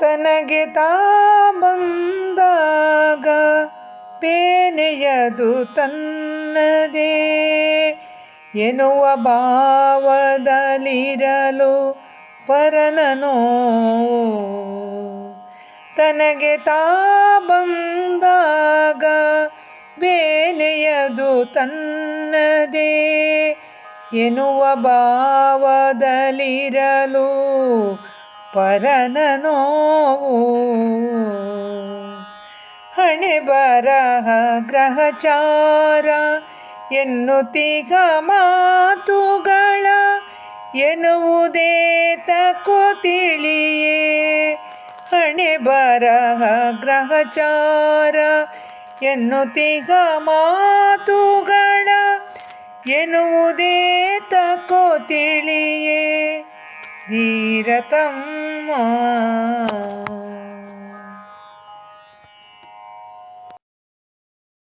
ತನಗೆ ತಾ ಬಂದಾಗ ತನ್ನದೇ ಎನ್ನುವ ಭಾವದಲ್ಲಿರಲು ಪರನನೋ? ತನಗೆ ತಾ ಬಂದಾಗ ಬೇನೆಯದು ತನ್ನದೇ ಎನ್ನುವ ಭಾವದಲ್ಲಿರಲು ಪರನ ನೋವು. ಹಣೆ ಬರಹ ಗ್ರಹಚಾರ ಎನ್ನುತ್ತೀಗ ಮಾತುಗಳ ಎನ್ನುವುದೇ ತಕೋ ತಿಳಿಯೇ. ಹಣೆ ಬರಹ ಗ್ರಹಚಾರ ಎನ್ನುತ್ತೀಗ ಮಾತುಗಳ ಎನ್ನುವುದೇ ತಕೋ धीरतं मा